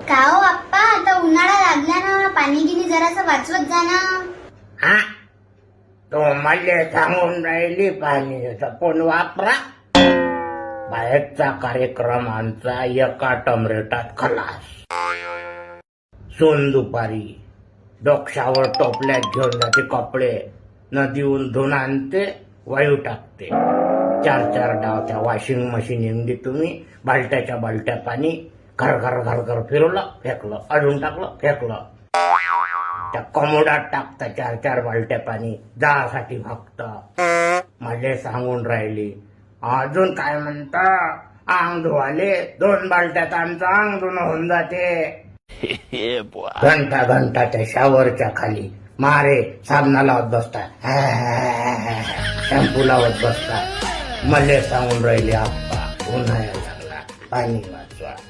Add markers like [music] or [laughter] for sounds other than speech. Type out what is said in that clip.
का हो आप्पा आता उन्हाळा लागला ना पाणी गिनी जरासं वाचवत जा ना. हा? तो मला सांगून राहिली पाणी पण वापरा. बाहेरचा कार्यक्रम आमचा एका टमरेटात खलास. सोन दुपारी डोक्षावर टोपल्यात घेऊन जाते कपडे. नदीहून धुवून आणते वायू टाकते. चार चार डाव त्या वॉशिंग मशीन इंगडी तुम्ही बालट्याच्या बालट्या पाणी. घर घर घर घर फिरवलं फेकलं अडून टाकलं फेकलं. त्या कमोडात टाकता चार चार बालट्या पाणी जासाठी फक्त मले सांगून राहिली अजून काय म्हणता? अंग धुवाले दोन बालट्यात आमचं अंग धुणं होऊन जाते. [laughs] घंटा घंटा त्या शावरच्या खाली. मारे साबणा लावत बसता. [laughs] शॅम्पू लावत बसता. मले सांगून राहिले आप्पा उन्हाळ्या लागला पाणी वाढ.